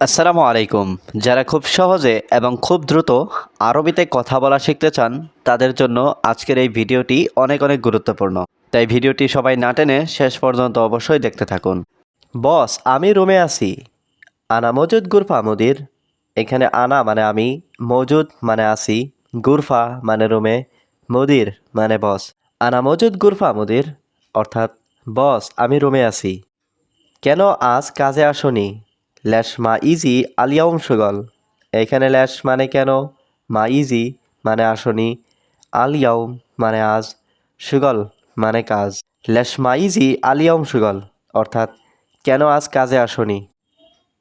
আসসালামু আলাইকুম। যারা খুব সহজে এবং খুব দ্রুত আরবিতে কথা বলা শিখতে চান, তাদের জন্য আজকের এই ভিডিওটি অনেক অনেক গুরুত্বপূর্ণ। তাই ভিডিওটি সবাই না টেনে শেষ পর্যন্ত অবশ্যই দেখতে থাকুন। বস, আমি রুমে আছি। আনা মজুদ গুরফা মুদির। এখানে আনা মানে আমি, মজুদ মানে আসি, গুরফা মানে রুমে, মুদির মানে বস। আনা মজুদ গুরফা মুদির, অর্থাৎ, বস, আমি রুমে আছি। কেন আজ কাজে আসনি? ল্যাশ মা ইজি আলিয়াউম সুগল। এখানে ল্যাশ মানে কেন? মা ইজি মানে আসনি আলিয়াউম মানে আজ, সুগল মানে কাজ। ল্যাশ মা ইজি আলিয়াউম সুগল, অর্থাৎ কেন আজ কাজে আসনি?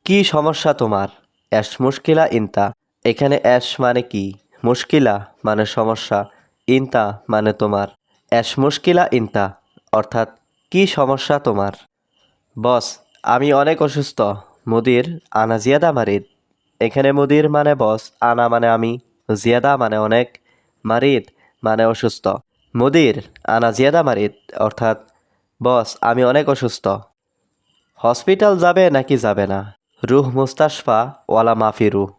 কি সমস্যা তোমার? অ্যাশ মুশকিলা ইনতা। এখানে অ্যাশ মানে কি? মুশকিলা মানে সমস্যা, ইনতা মানে তোমার। অ্যাশ মুশকিলা ইনতা, অর্থাৎ কি সমস্যা তোমার? বস, আমি অনেক অসুস্থ মুদির আনা জিয়াদা মারিদ এখানে মুদির মানে বস, আনা মানে আমি, জিয়াদা মানে অনেক, মারিদ মানে অসুস্থ। মুদির আনা জিয়াদা মারিদ, অর্থাৎ বস, আমি অনেক অসুস্থ। হসপিটাল যাবে নাকি যাবে না? রুহ মুস্তাশফা, ওয়ালা মাফি রুহ।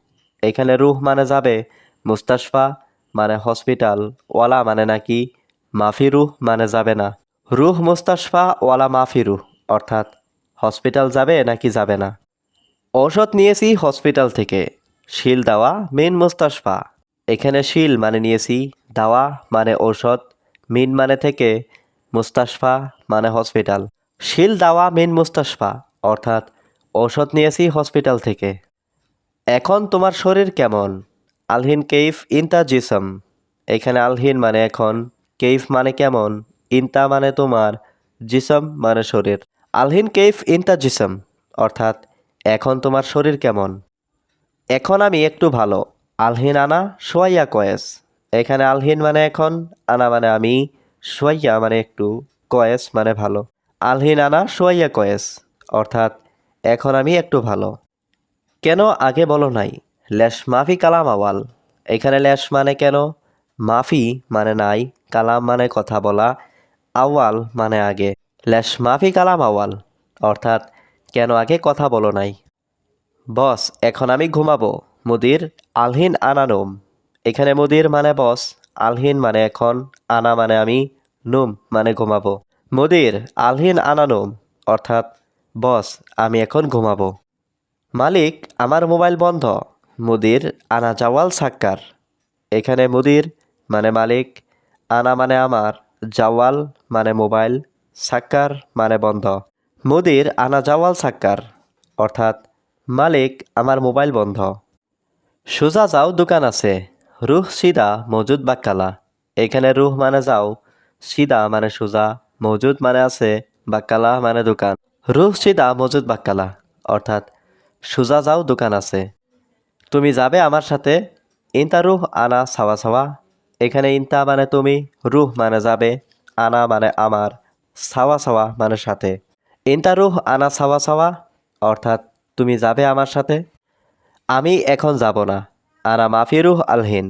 এখানে রুহ মানে যাবে, মুস্তাশফা মানে হসপিটাল, ওয়ালা মানে নাকি মাফি রুহ মানে যাবে না। রুহ মুস্তাশফা, ওয়ালা মাফি রুহ, অর্থাৎ হসপিটাল যাবে নাকি যাবে না? ঔষধ নিয়েছি হসপিটাল থেকে। শিল দাওয়া, মেন মুস্তাশফা। এখানে শিল মানে নিয়েছি, দাওয়া মানে ঔষধ, মিন মানে থেকে মুস্তাশফা মানে হসপিটাল। শিল দাওয়া, মেন মুস্তাশফা, অর্থাৎ ঔষধ নিয়েছি হসপিটাল থেকে। এখন তোমার শরীর কেমন? আলহিন কেইফ ইনতা জিসম। এখানে আলহিন মানে এখন, কেইফ মানে কেমন, ইনতা মানে তোমার, জিসম মানে শরীর। আলহিন কেইফ ইনতা জিসম, অর্থাৎ এখন তোমার শরীর কেমন? এখন আমি একটু ভালো। আলহিন আনা সোয়াইয়া কয়েস। এখানে আলহিন মানে এখন, আনা মানে আমি, সোয়াইয়া মানে একটু, কয়েস মানে ভালো। আলহিন আনা সোয়াইয়া কয়েস, অর্থাৎ এখন আমি একটু ভালো। কেন আগে বলো নাই? ল্যাশ মাফি কালাম আওয়াল। এখানে ল্যাশ মানে কেন? মাফি মানে নাই, কালাম মানে কথা বলা, আওয়াল মানে আগে। ল্যাশ মাফি কালাম আওয়াল, অর্থাৎ কেন আগে কথা বলো নাই? বস, এখন আমি ঘুমাবো। মুদির আলহিন আনানুম। এখানে মুদির মানে বস, আলহিন মানে এখন, আনা মানে আমি, নুম মানে ঘুমাবো। মুদির আলহিন আনানুম, অর্থাৎ বস, আমি এখন ঘুমাবো। মালিক, আমার মোবাইল বন্ধ। মুদির আনা জাওয়াল সাক্কার। এখানে মুদির মানে মালিক, আনা মানে আমার, জাওয়াল মানে মোবাইল, সাক্কার মানে বন্ধ। মুদির আনা জাওয়াল সাক্কার, অর্থাৎ মালিক আমার মোবাইল বন্ধ। সোজা যাও, দোকান আছে। রুহ সিদা মজুদ বাক্কালা। এখানে রুহ মানে যাও, সিদা মানে সোজা, মজুদ মানে আছে, বাক্কালা মানে দোকান। রুহ সিদা মজুদ বাক্কালা, অর্থাৎ সোজা যাও, দোকান আছে। তুমি যাবে আমার সাথে? ইনতা রুহ, আনা সাওয়া সাওয়া এখানে ইনতা মানে তুমি, রুহ মানে যাবে, আনা মানে আমার সাওয়া সাওয়া মানে সাথে। ইনতা রুহ আনা সাওয়া সাওয়া, অর্থাৎ তুমি যাবে আমার সাথে? আমি এখন যাব না, আনা মাফিরুহ আলহিন।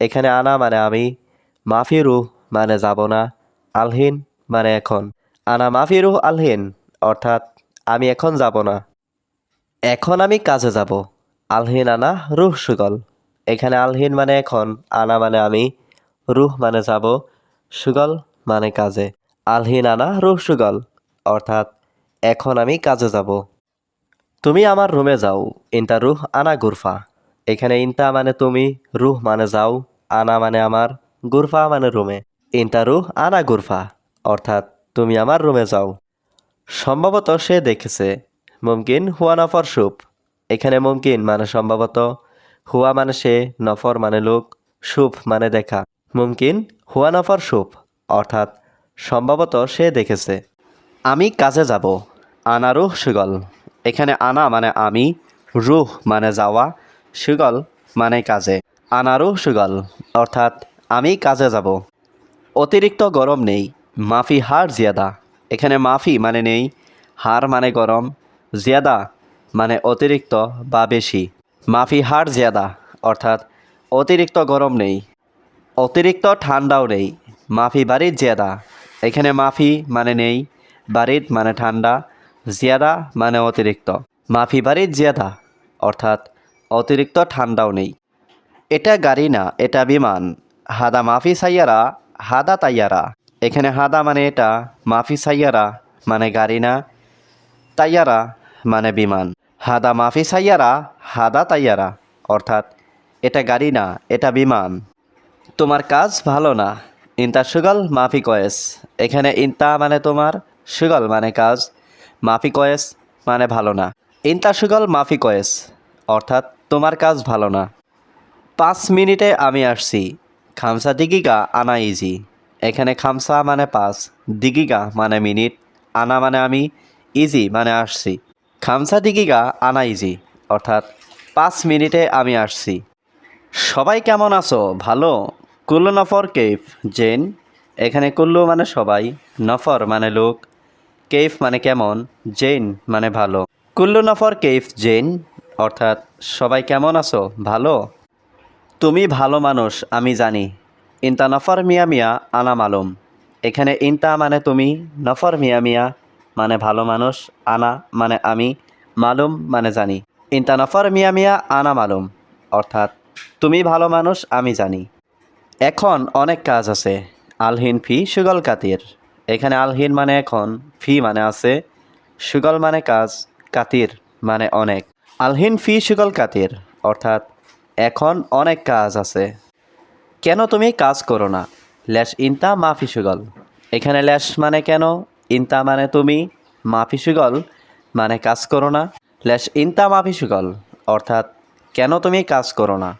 এখানে আনা মানে আমি, মাফিরুহ মানে যাব না, আলহিন মানে এখন। আনা মাফিরুহ আলহিন, অর্থাৎ আমি এখন যাব না। এখন আমি কাজে যাব, আলহিন আনা রুহ সুগল। এখানে আলহিন মানে এখন, আনা মানে আমি, রুহ মানে যাব, সুগল মানে কাজে। আলহিন আনা রুহ সুগল, অর্থাৎ এখন আমি কাজে যাব। তুমি আমার রুমে যাও। ইনতা রুহ আনা গুরফা। এখানে ইনতা মানে তুমি, রুহ মানে যাও, আনা মানে আমার, গুরফা মানে রুমে। ইনতা রুহ আনা গুরফা, অর্থাৎ তুমি আমার রুমে যাও। সম্ভবত সে দেখেছে, মুমকিন হুয়া নফর সুপ। এখানে মুমকিন মানে সম্ভবত, হুয়া মানে সে, নফর মানে লোক, সুপ মানে দেখা। মুমকিন হুয়া নফর সুপ, অর্থাৎ সম্ভবত সে দেখেছে। আমি কাজে যাব। আনা রুহ সুগল। এখানে আনা মানে আমি, রুহ মানে যাওয়া, সুগল মানে কাজে। আনা রুহ সুগল, অর্থাৎ আমি কাজে যাব। অতিরিক্ত গরম নেই, মাফি হার জিয়াদা। এখানে মাফি মানে নেই, হার মানে গরম, জিয়াদা মানে অতিরিক্ত বা বেশি। মাফি হার জিয়াদা, অর্থাৎ অতিরিক্ত গরম নেই। অতিরিক্ত ঠান্ডাও নেই, মাফি বাড়ির জিয়াদা। এখানে মাফি মানে নেই বাড়ির মানে ঠান্ডা, জিয়াদা মানে অতিরিক্ত। মাফি বাড়ির জিয়াদা, অর্থাৎ অতিরিক্ত ঠান্ডাও নেই। এটা গাড়ি না, এটা বিমান। হাদা মাফি সাইয়ারা, হাদা তাইয়ারা। এখানে হাদা মানে এটা, মাফি সাইয়ারা মানে গাড়ি না, তাইয়ারা মানে বিমান। হাদা মাফি সাইয়ারা, হাদা তাইয়ারা, অর্থাৎ এটা গাড়ি না, এটা বিমান। তোমার কাজ ভালো না ইন্তা সুগল, মাফি কয়েস। এখানে ইন্তা মানে তোমার সুগল মানে কাজ, মাফি কয়েস মানে ভালো না। ইন্তা সুগল, মাফি কয়েস, অর্থাৎ তোমার কাজ ভালো না। পাঁচ মিনিটে আমি আসছি। খামসা দিগিগা আনা ইজি এখানে খামসা মানে পাঁচ, দিগিগা মানে মিনিট, আনা মানে আমি ইজি মানে আসছি। খামসা দিগিগা আনা ইজি অর্থাৎ পাঁচ মিনিটে আমি আসছি। সবাই কেমন আছো? ভালো? কুল্লু নফর কেফ জেন? এখানে কুল্লু মানে সবাই, নফর মানে লোক কেফ মানে কেমন? জেন মানে ভালো। কুল্লু নফর কেফ জেন অর্থাৎ, সবাই কেমন আছো? ভালো? তুমি ভালো মানুষ, আমি জানি। ইন্তা নফর মিয়া মিয়া আনা মালুম এখানে ইন্তা মানে তুমি, নফর মিয়া মিয়া মানে ভালো মানুষ, আনা মানে আমি, মালুম মানে জানি। ইন্তা নফর মিয়া মিয়া আনা মালুম অর্থাৎ, তুমি ভালো মানুষ, আমি জানি। এখন অনেক কাজ আছে। আলহিন ফি সুগল কাতির। এখানে আলহিন মানে এখন, ফি মানে আছে, সুগল মানে কাজ, কাতির মানে অনেক। আলহিন ফি, সুগল, কাতির, অর্থাৎ এখন অনেক কাজ আছে। কেন তুমি কাজ করো না? ল্যাশ ইনতা, মাফি, সুগল। এখানে ল্যাশ মানে কেন? ইনতা মানে তুমি, মাফি, সুগল মানে কাজ করো না। ল্যাশ ইনতা, মাফি, সুগল, অর্থাৎ কেন তুমি কাজ করো না?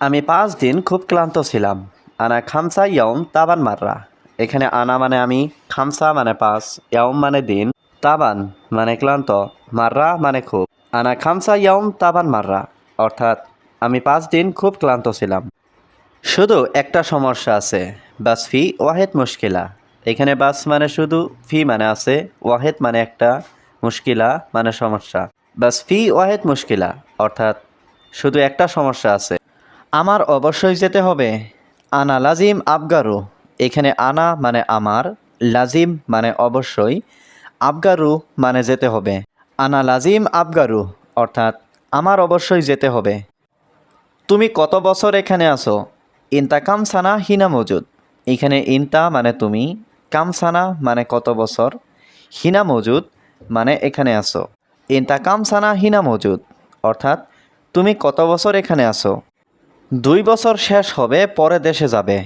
আমি পাঁচ দিন খুব ক্লান্ত ছিলাম। আনা খামসা ইয়ম তাবান মাররা। এখানে আনা মানে আমি, খামসা মানে পাঁচ ইয়ম মানে দিন, তাবান মানে ক্লান্ত, মাররা মানে খুব। আনা খামসা ইয়ম তাবান, মাররা। অর্থাৎ, আমি পাঁচ দিন খুব ক্লান্ত ছিলাম। শুধু একটা সমস্যা আছে, বাস ফি ওয়াহেদ মুশকিলা। এখানে বাস মানে শুধু ফি মানে আছে, ওয়াহেদ মানে একটা মুশকিলা মানে সমস্যা। বাস ফি ওয়াহেদ মুশকিলা, অর্থাৎ, শুধু একটা সমস্যা আছে। আমার অবশ্যই যেতে হবে। আনা লাজিম আবগারু। এখানে আনা মানে আমার, লাজিম মানে অবশ্যই আবগারু মানে যেতে হবে। আনা লাজিম আবগারু অর্থাৎ আমার অবশ্যই যেতে হবে। তুমি কত বছর এখানে আছো? ইনতা কামসানা হিনা মজুদ। এখানে ইনতা মানে তুমি কামসানা মানে কত বছর? হিনা মজুদ মানে এখানে আছো। ইনতা কামসানা হিনা মজুদ, অর্থাৎ তুমি কত বছর এখানে আছো? দুই বছর শেষ হবে, পরে দেশে যাবে।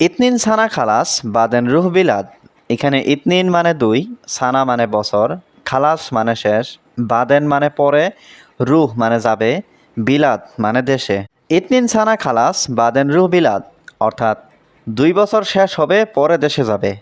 ইতনিন সানা খালাস বাদেন রুহ বিলাদ। এখানে ইতনিন মানে দুই, সানা মানে বছর, খালাস মানে শেষ, বাদেন মানে পরে, রুহ মানে যাবে, বিলাদ মানে দেশে। ইতনিন সানা খালাস, বাদেন রুহ বিলাদ, অর্থাৎ দুই বছর শেষ হবে, পরে দেশে যাবে।